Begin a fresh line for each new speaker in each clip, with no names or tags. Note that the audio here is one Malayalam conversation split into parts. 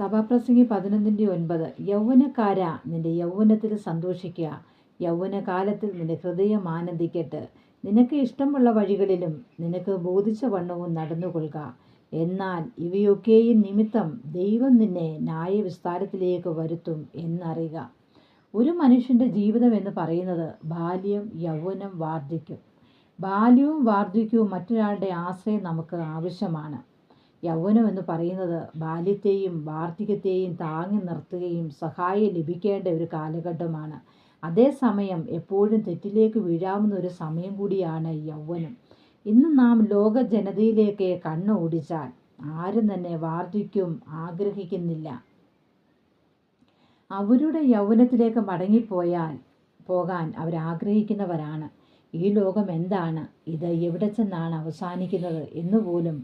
സഭാപ്രസംഗി പതിനൊന്നിന്റെ ഒൻപത്. യൗവനക്കാര നിന്റെ യൗവനത്തിൽ സന്തോഷിക്കുക യൗവനകാലത്തിൽ നിന്റെ ഹൃദയം ആനന്ദിക്കട്ടെ. നിനക്ക് ഇഷ്ടമുള്ള വഴികളിലും നിനക്ക് ബോധിച്ച വണ്ണവും നടന്നുകൊള്ളുക. എന്നാൽ ഇവയൊക്കെയും നിമിത്തം ദൈവം നിന്നെ ന്യായവിസ്താരത്തിലേക്ക് വരുത്തും എന്നറിയുക. ഒരു മനുഷ്യന്റെ ജീവിതം എന്ന് പറയുന്നത് ബാല്യം യൗവനം വാർദ്ധക്യം. ബാല്യവും വാർദ്ധക്യവും മറ്റൊരാളുടെ ആശ്രയം നമുക്ക് ആവശ്യമാണ്. യൗവനം എന്ന് പറയുന്നത് ബാല്യത്തെയും വാർദ്ധക്യത്തെയും താങ്ങി നിർത്തുകയും സഹായം ലഭിക്കേണ്ട ഒരു കാലഘട്ടമാണ്. അതേസമയം എപ്പോഴും തെറ്റിലേക്ക് വീഴാവുന്ന ഒരു സമയം കൂടിയാണ് യൗവനം. ഇന്ന് നാം ലോക ജനതയിലേക്ക് കണ്ണു ഓടിച്ചാൽ ആരും തന്നെ വാർദ്ധക്യം ആഗ്രഹിക്കുന്നില്ല. അവരുടെ യൗവനത്തിലേക്ക് മടങ്ങിപ്പോയാൽ പോകാൻ അവരാഗ്രഹിക്കുന്നവരാണ് ഈ ലോകം എന്താണ്? ഇത് എവിടെ ചെന്നാണ് അവസാനിക്കുന്നത് എന്നുപോലും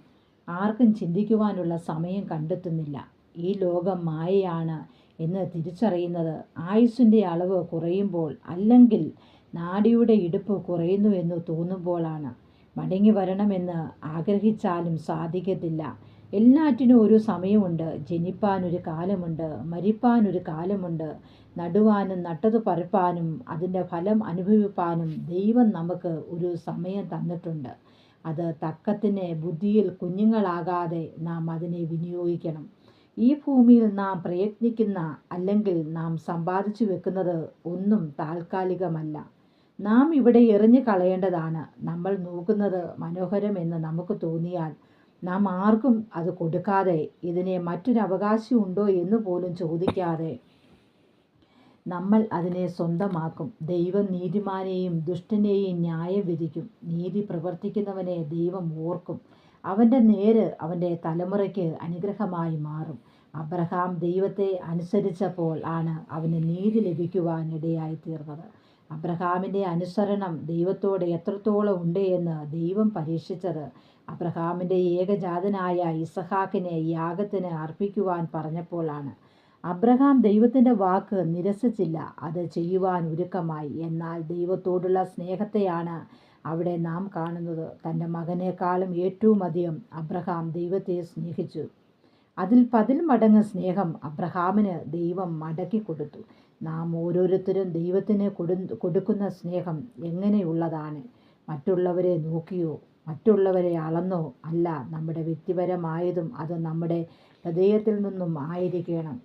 ആർക്കും ചിന്തിക്കുവാനുള്ള സമയം കണ്ടെത്തുന്നില്ല. ഈ ലോകം മായയാണ് എന്ന് തിരിച്ചറിയുന്നത്. ആയുസ്സിന്റെ അളവ് കുറയുമ്പോൾ അല്ലെങ്കിൽ നാടിയുടെ ഇടുപ്പ് കുറയുന്നു എന്ന് തോന്നുമ്പോഴാണ്. മടങ്ങി വരണമെന്ന് ആഗ്രഹിച്ചാലും സാധിക്കത്തില്ല. എല്ലാറ്റിനും ഒരു സമയമുണ്ട്. ജനിപ്പാനൊരു കാലമുണ്ട്. മരിപ്പാനൊരു കാലമുണ്ട്. നടുവാനും നട്ടത് പരപ്പാനും അതിന്റെ ഫലം അനുഭവിപ്പാനും ദൈവം നമുക്ക് ഒരു സമയം തന്നിട്ടുണ്ട്. അത് തക്കത്തിന് ബുദ്ധിയിൽ കുഞ്ഞുങ്ങളാകാതെ നാം അതിനെ വിനിയോഗിക്കണം. ഈ ഭൂമിയിൽ നാം പ്രയത്നിക്കുന്ന അല്ലെങ്കിൽ നാം സമ്പാദിച്ചു വെക്കുന്നത് ഒന്നും താൽക്കാലികമല്ല. നാം ഇവിടെ എറിഞ്ഞു കളയേണ്ടതാണ്. നമ്മൾ നോക്കുന്നത് മനോഹരമെന്ന് നമുക്ക് തോന്നിയാൽ നാം ആർക്കും അത് കൊടുക്കാതെ ഇതിനെ മറ്റൊരു അവകാശം ഉണ്ടോ എന്ന് പോലും ചോദിക്കാതെ നമ്മൾ അതിനെ സ്വന്തമാക്കും. ദൈവം നീതിമാനെയും ദുഷ്ടനെയും ന്യായം വിധിക്കും. നീതി പ്രവർത്തിക്കുന്നവനെ ദൈവം ഓർക്കും. അവന്റെ നേര് അവന്റെ തലമുറയ്ക്ക് അനുഗ്രഹമായി മാറും. അബ്രഹാം ദൈവത്തെ അനുസരിച്ചപ്പോൾ ആണ് അവന് നീതി ലഭിക്കുവാനിടയായി തീർന്നത് അബ്രഹാമിന്റെ അനുസരണം ദൈവത്തോട് എത്രത്തോളം ഉണ്ട് എന്ന് ദൈവം പരീക്ഷിച്ചത് അബ്രഹാമിന്റെ ഏകജാതനായ ഇസഹാക്കിനെ യാഗത്തിന് അർപ്പിക്കുവാൻ പറഞ്ഞപ്പോഴാണ് അബ്രഹാം ദൈവത്തിന്റെ വാക്ക് നിരസിച്ചില്ല. അത് ചെയ്യുവാൻ ഒരുക്കമായി. എന്നാൽ ദൈവത്തോടുള്ള സ്നേഹത്തെയാണ് അവിടെ നാം കാണുന്നത്. തന്റെ മകനേക്കാളും ഏറ്റവും അധികം അബ്രഹാം ദൈവത്തെ സ്നേഹിച്ചു. അതിൽ പതിൽ മടങ്ങ് സ്നേഹം അബ്രഹാമിന് ദൈവം മടക്കി കൊടുത്തു. നാം ഓരോരുത്തരും ദൈവത്തിന് കൊടുക്കുന്ന സ്നേഹം എങ്ങനെയുള്ളതാണ്? മറ്റുള്ളവരെ നോക്കിയോ? മറ്റുള്ളവരെ അളന്നോ? അല്ല നമ്മുടെ വ്യക്തിപരമായതും അത് നമ്മുടെ ഹൃദയത്തിൽ നിന്നും ആയിരിക്കണം.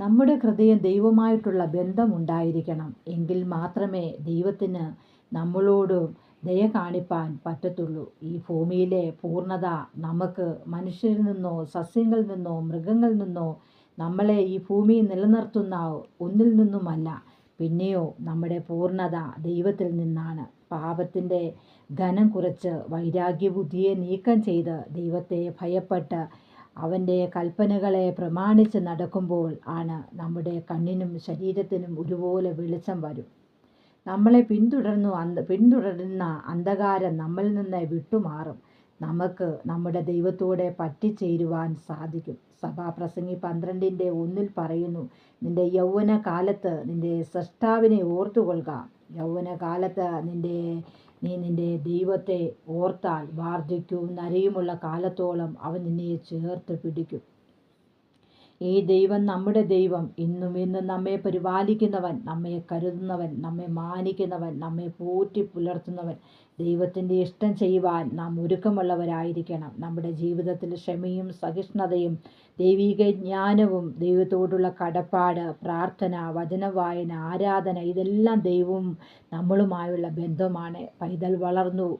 നമ്മുടെ ഹൃദയം ദൈവമായിട്ടുള്ള ബന്ധമുണ്ടായിരിക്കണം. എങ്കിൽ മാത്രമേ ദൈവത്തിന് നമ്മളോട് ദയ കാണിപ്പാൻ പറ്റത്തുള്ളൂ. ഈ ഭൂമിയിലെ പൂർണത നമുക്ക് മനുഷ്യരിൽ നിന്നോ സസ്യങ്ങളിൽ നിന്നോ മൃഗങ്ങളിൽ നിന്നോ നമ്മളെ ഈ ഭൂമി നിലനിർത്തുന്ന ഒന്നിൽ നിന്നുമല്ല. പിന്നെയോ നമ്മുടെ പൂർണത ദൈവത്തിൽ നിന്നാണ്. പാപത്തിന്റെ ഘനം കുറച്ച് വൈരാഗ്യബുദ്ധിയെ നീക്കം ചെയ്ത് ദൈവത്തെ ഭയപ്പെട്ട് അവന്റെ കൽപ്പനകളെ പ്രമാണിച്ച് നടക്കുമ്പോൾ ആണ് നമ്മുടെ കണ്ണിനും ശരീരത്തിനും ഒരുപോലെ വെളിച്ചം വരും. നമ്മളെ പിന്തുടർന്നു അന്ത പിന്തുടരുന്ന അന്ധകാരം നമ്മളിൽ നിന്ന് വിട്ടുമാറും. നമുക്ക് നമ്മുടെ ദൈവത്തോടെ പറ്റിച്ചേരുവാൻ സാധിക്കും. സഭാപ്രസംഗി പന്ത്രണ്ടിന്റെ ഒന്നിൽ പറയുന്നു നിന്റെ യൗവന കാലത്ത് നിന്റെ സൃഷ്ടാവിനെ ഓർത്തുകൊള്ളുക. യൗവന നിന്റെ നീ നിന്റെ ദൈവത്തെ ഓർത്താൽ വാർദ്ധക്യവും നരയുമുള്ള കാലത്തോളം അവൻ നിന്നെ ചേർത്ത് പിടിക്കും. ഈ ദൈവം നമ്മുടെ ദൈവം. ഇന്നും ഇന്നും നമ്മെ പരിപാലിക്കുന്നവൻ നമ്മെ കരുതുന്നവൻ നമ്മെ മാനിക്കുന്നവൻ നമ്മെ പോറ്റി പുലർത്തുന്നവൻ. ദൈവത്തിന്റെ ഇഷ്ടം ചെയ്യുവാൻ നാം ഒരുക്കമുള്ളവരായിരിക്കണം. നമ്മുടെ ജീവിതത്തിൽ ക്ഷമയും സഹിഷ്ണുതയും ദൈവിക ജ്ഞാനവും ദൈവത്തോടുള്ള കടപ്പാട് പ്രാർത്ഥന വചനവായന ആരാധന ഇതെല്ലാം ദൈവവും നമ്മളുമായുള്ള ബന്ധമാണ്. പൈതൽ വളർന്നു.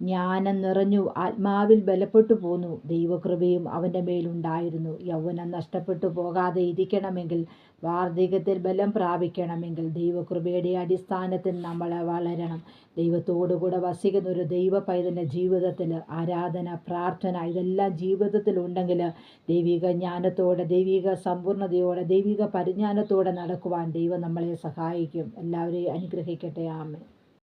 ജ്ഞാനം നിറഞ്ഞു ആത്മാവിൽ ബലപ്പെട്ടു പോന്നു. ദൈവകൃപയും അവന്റെ മേലുണ്ടായിരുന്നു യൗവനം നഷ്ടപ്പെട്ടു പോകാതെ ഇരിക്കണമെങ്കിൽ വാർദ്ധക്യത്തിൽ ബലം പ്രാപിക്കണമെങ്കിൽ ദൈവകൃപയുടെ അടിസ്ഥാനത്തിൽ നമ്മൾ വളരണം. ദൈവത്തോടുകൂടെ വസിക്കുന്ന ഒരു ദൈവ പൈതന്റെ ജീവിതത്തിൽ ആരാധന പ്രാർത്ഥന ഇതെല്ലാം ജീവിതത്തിൽ ഉണ്ടെങ്കിൽ ദൈവിക ജ്ഞാനത്തോടെ ദൈവിക സമ്പൂർണതയോടെ ദൈവിക പരിജ്ഞാനത്തോടെ നടക്കുവാൻ ദൈവം നമ്മളെ സഹായിക്കും. എല്ലാവരെയും അനുഗ്രഹിക്കട്ടെ. ആമേ